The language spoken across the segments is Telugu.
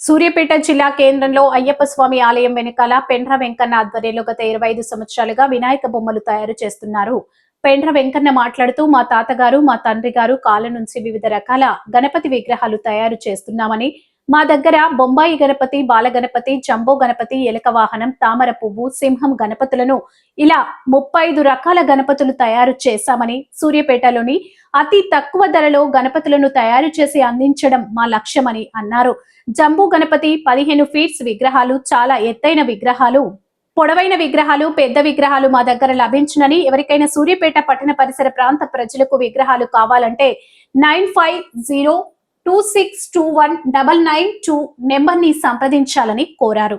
సూర్యాపేట జిల్లా కేంద్రంలో అయ్యప్ప స్వామి ఆలయం వెనకాల పెండ్ర వెంకన్న ఆధ్వర్యంలో గత ఇరవై ఐదు సంవత్సరాలుగా వినాయక బొమ్మలు తయారు చేస్తున్నారు. పెండ్ర వెంకన్న మాట్లాడుతూ మా తాతగారు మా తండ్రి గారు కాలం నుంచి వివిధ రకాల గణపతి విగ్రహాలు తయారు చేస్తున్నామని మా దగ్గర బొంబాయి గణపతి బాల గణపతి జంబో గణపతి ఎలక వాహనం తామర పువ్వు సింహం గణపతులను ఇలా ముప్పై ఐదు రకాల గణపతులు తయారు చేశామని సూర్యపేటలోని అతి తక్కువ ధరలో గణపతులను తయారు చేసి అందించడం మా లక్ష్యమని అన్నారు. జంబూ గణపతి పదిహేను ఫీట్స్ విగ్రహాలు చాలా ఎత్తైన విగ్రహాలు పొడవైన విగ్రహాలు పెద్ద విగ్రహాలు మా దగ్గర లభించునని ఎవరికైనా సూర్యపేట పట్టణ పరిసర ప్రాంత ప్రజలకు విగ్రహాలు కావాలంటే nine five zero two six two one double nine two నెంబర్ని సంప్రదించాలని కోరారు.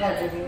Yeah,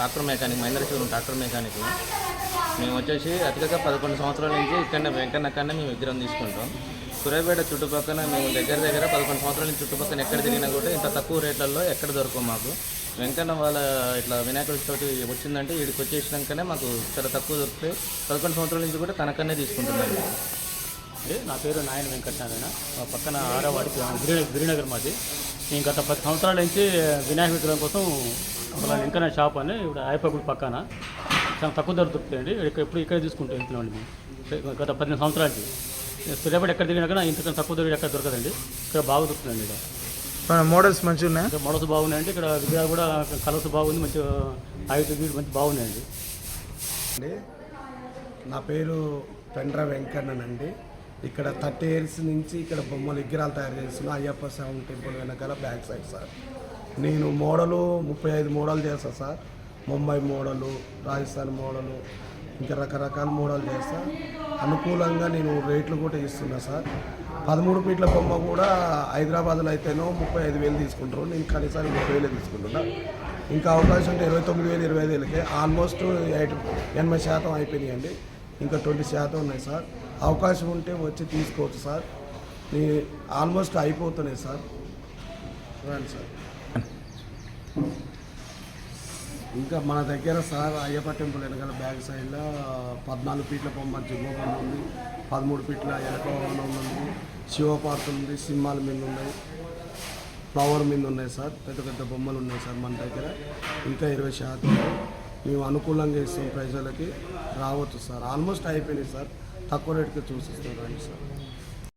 tractor mechanic Mahendra Shiva tractor mechanic. మేము వచ్చేసి అతిగా పదకొండు సంవత్సరాల నుంచి ఇక్కడనే వెంకన్న కన్నా మేము విగ్రహం తీసుకుంటాం. సూర్యాపేట చుట్టుపక్కల మేము దగ్గర దగ్గర పదకొండు సంవత్సరాల నుంచి చుట్టుపక్కల ఎక్కడ తిరిగినా కూడా ఇంత తక్కువ రేట్లలో ఎక్కడ దొరకవు మాకు. వెంకన్న వాళ్ళ ఇట్లా వినాయకుడి చోటు వచ్చిందంటే వీడికి వచ్చేసినాకనే మాకు చాలా తక్కువ దొరుకుతాయి పదకొండు సంవత్సరాల నుంచి కూడా తనకన్నే తీసుకుంటున్నాం అంటే నా పేరు నాయన వెంకటనారాయణ. మా పక్కన ఆరవాడి గిరి గిరినగర్ మాది. నేను గత పది సంవత్సరాల నుంచి వినాయక విగ్రహం కోసం అసలు వెంకన్న షాప్ అని ఇప్పుడు ఆయపగుడి పక్కన. చాలా తక్కువ ధర దొరుకుతాయండి. ఇక్కడ ఎప్పుడు ఇక్కడే తీసుకుంటూ వెళ్తున్నామండి మేము. గత పదిహేను సంవత్సరాల నుంచి స్థిరపడి ఎక్కడ తిరిగినా కానీ ఇంతకన్నా తక్కువ ధర ఎక్కడ దొరకదండి. ఇక్కడ బాగా దొరుకుతుందండి ఇక్కడ. మోడల్స్ మంచిగా ఉన్నాయా మోడల్స్ బాగున్నాయండి. ఇక్కడ విగ్రహాలు కూడా కలర్స్ బాగుంది మంచి హైట్ గీట్ మంచి బాగున్నాయండి. అండి నా పేరు పెండ్ర వెంకన్ననండి. ఇక్కడ థర్టీ ఇయర్స్ నుంచి ఇక్కడ బొమ్మలు విగ్రహాలు తయారు చేస్తున్నా. అయ్యప్ప స్వామి టెంపుల్ వెనకాల బ్యాక్ సైడ్ సార్. నేను మోడలు ముప్పై ఐదు మోడల్ చేస్తాను sir. Mumbai model Rajasthan model ఇంకా రకరకాల మోడల్ చేస్తా. అనుకూలంగా నేను రేట్లు కూడా ఇస్తున్నా సార్. పదమూడు ఫీట్ల బొమ్మ కూడా హైదరాబాద్లో అయితేనో ముప్పై ఐదు వేలు తీసుకుంటారు. నేను కనీసం ముప్పై వేలు తీసుకుంటున్నా. ఇంకా అవకాశం ఉంటే ఇరవై తొమ్మిది వేలు ఇరవై ఐదు వేలకే. ఆల్మోస్ట్ ఎయిట్ ఎనభై శాతం అయిపోయినాయండి. ఇంకా ట్వంటీ శాతం ఉన్నాయి సార్. అవకాశం ఉంటే వచ్చి తీసుకోవచ్చు సార్. ఆల్మోస్ట్ అయిపోతున్నాయి సార్. రండి సార్. ఇంకా మన దగ్గర సార్ అయ్యప్ప టెంపుల్ వెనకాల బ్యాక్ సైడ్లో పద్నాలుగు ఫీట్ల బొమ్మ జిమ్మో ఉంది. పదమూడు ఫీట్ల ఎలక భవనం ఉంది. శివపార్క్ ఉంది. సింహాల మీద ఉన్నాయి ఫ్లవర్ మీద ఉన్నాయి సార్. పెద్ద పెద్ద బొమ్మలు ఉన్నాయి సార్ మన దగ్గర. ఇంకా ఇరవై శాతం. మేము అనుకూలంగా ఇస్తాం ప్రజలకి. రావచ్చు సార్. ఆల్మోస్ట్ అయిపోయినాయి సార్. తక్కువ రేటుకి చూసిస్తాం రండి సార్.